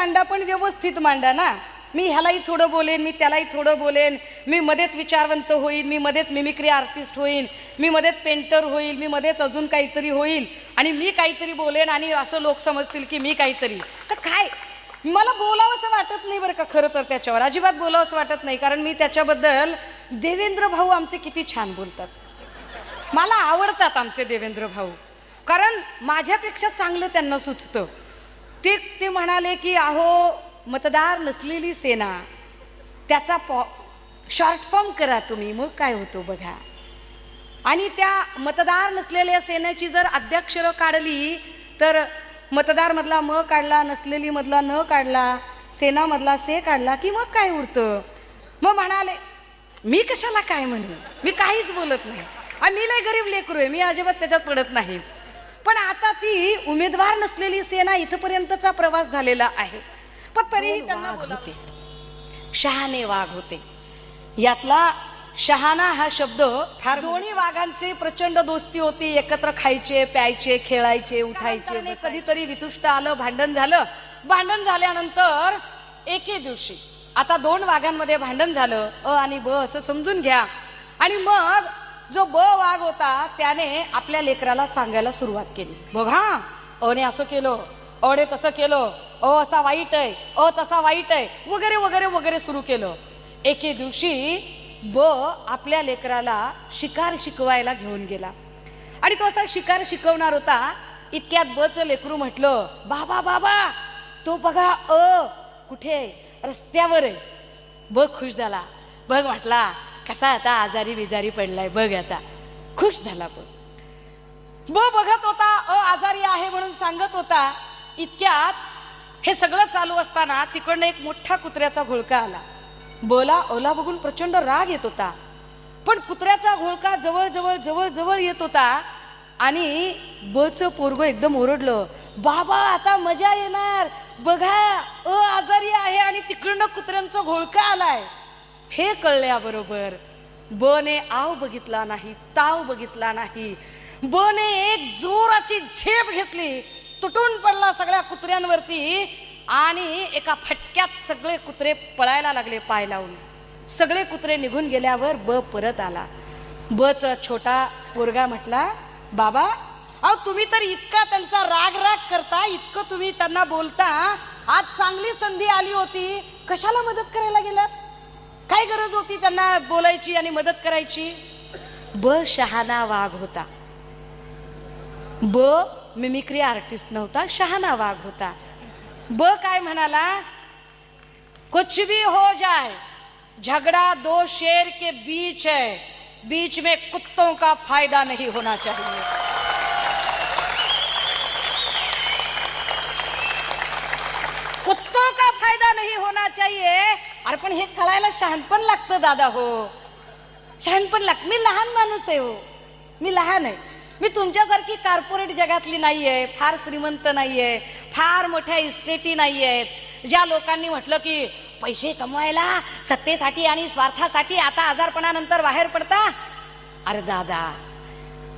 मांडा पण व्यवस्थित मांडा ना. मी ह्यालाही थोडं बोलेन मी त्यालाही थोडं बोलेन. मी मध्येच विचारवंत होईल मी मध्येच मिमिक्री आर्टिस्ट होईल मी मध्येच पेंटर होईल मी मध्येच अजून काहीतरी होईल आणि मी काहीतरी बोलेन आणि असं लोक समजतील की मी काहीतरी. तर काय? मला बोलावं असं वाटत नाही बरं का खरं तर त्याच्यावर. अजिबात बोलावं असं वाटत नाही. कारण मी त्याच्याबद्दल देवेंद्र भाऊ आमचे किती छान बोलतात. मला आवडतात आमचे देवेंद्र भाऊ. कारण माझ्यापेक्षा चांगलं त्यांना सुचतं. ते ते म्हणाले की अहो मतदार नसलेली सेना त्याचा पॉ शॉर्ट फॉर्म करा तुम्ही मग काय होतो बघा. आणि त्या मतदार नसलेल्या सेनेची जर अध्यक्षरं काढली तर मतदारमधला म काढला नसलेली मधला न काढला सेनामधला से काढला की मग काय उरतं? मग म्हणाले मी कशाला काय म्हणू? मी काहीच बोलत नाही. आणि मी लय गरीब लेकरू आहे मी अजिबात त्याच्यात पडत नाही. पण आता ती उमेदवार नसलेली सेना इथपर्यंतचा प्रवास झालेला आहे. पण तरीही त्यांना होते. शहाणे वाघ होते. यातला शहाणा हा शब्द फार दोन्ही वाघांचे प्रचंड दोस्ती होती. एकत्र खायचे प्यायचे खेळायचे उठायचे कधीतरी वितुष्ट आलं भांडण झालं. भांडण झाल्यानंतर एके दिवशी आता दोन वाघांमध्ये भांडण झालं. अ आणि ब असं समजून घ्या. आणि मग जो ब वाघ होता त्याने आपल्या लेकराला सांगायला सुरुवात केली. बघा अने असं केलं अडे तसं केलं अ असा वाईट आहे अ तसा वाईट आहे वगैरे वगैरे वगैरे सुरू केलं. एके दिवशी ब आपल्या लेकराला शिकार शिकवायला घेऊन गेला. आणि तो असा शिकार शिकवणार होता इतक्यात बचं लेकरू म्हटलं बाबा बाबा तो बघा अ कुठे आहे? रस्त्यावर आहे. ब खुश झाला. बघ म्हटला कसा आता आजारी बिजारी पडलाय बघ आता. खुश झाला पण. ब बघत होता अ आजारी आहे म्हणून सांगत होता. इतक्यात हे सगळं चालू असताना तिकडनं एक मोठा कुत्र्याचा घोळका आला. बोला ओला बघून प्रचंड राग येत होता. पण कुत्र्याचा घोळका जवळ जवळ जवळ जवळ येत होता आणि बचं पोरग एकदम ओरडलं बाबा आता मजा येणार. बघा अ आजारी आहे आणि तिकडनं कुत्र्यांचा घोळका आलाय. हे कळल्याबरोबर बने आव बघितला नाही ताव बघितला नाही. बने एक जोराची झेप घेतली तुटून पडला सगळ्या कुत्र्यांवरती आणि एका फटक्यात सगळे कुत्रे पळायला लागले पाय लावून. सगळे कुत्रे निघून गेल्यावर ब परत आला. बच छोटा पोरगा म्हटला बाबा अहो तुम्ही तर इतका त्यांचा राग राग करता इतकं तुम्ही त्यांना बोलता. आज चांगली संधी आली होती. कशाला मदत करायला गेलात? काय गरज होती त्यांना बोलायची आणि मदत करायची? ब शहाणा वाघ होता. ब मिमिक्री आर्टिस्ट नव्हता शहाणा वाघ होता. ब काय म्हणाला? कुछ भी हो जाए झगड़ा दो शेर के बीच है बीच में कुत्तों का फायदा नहीं होना चाहिए कुत्तों का फायदा नहीं होना चाहिए अरे पण हे शहाणपण लागतं दादा हो. शहाणपण लाग मी लहान माणूस आहे हो. मी लहान आहे. मी तुमच्यासारखी कॉर्पोरेट जगातली नाही आहे फार श्रीमंत नाही आहे फार मोठ्या इस्टेटी नाही आहेत ज्या लोकांनी म्हटलं की पैसे कमवायला सत्तेसाठी आणि स्वार्थासाठी आता आजारपणानंतर बाहेर पडता? अरे दादा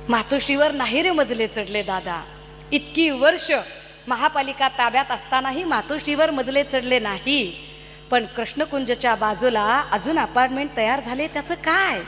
मातोश्रीवर नाही रे मजले चढले दादा. इतकी वर्ष महापालिका ताब्यात असतानाही मातोश्रीवर मजले चढले नाही. पण कृष्णकुंजच्या बाजूला अजून अपार्टमेंट तयार झाले त्याचं काय?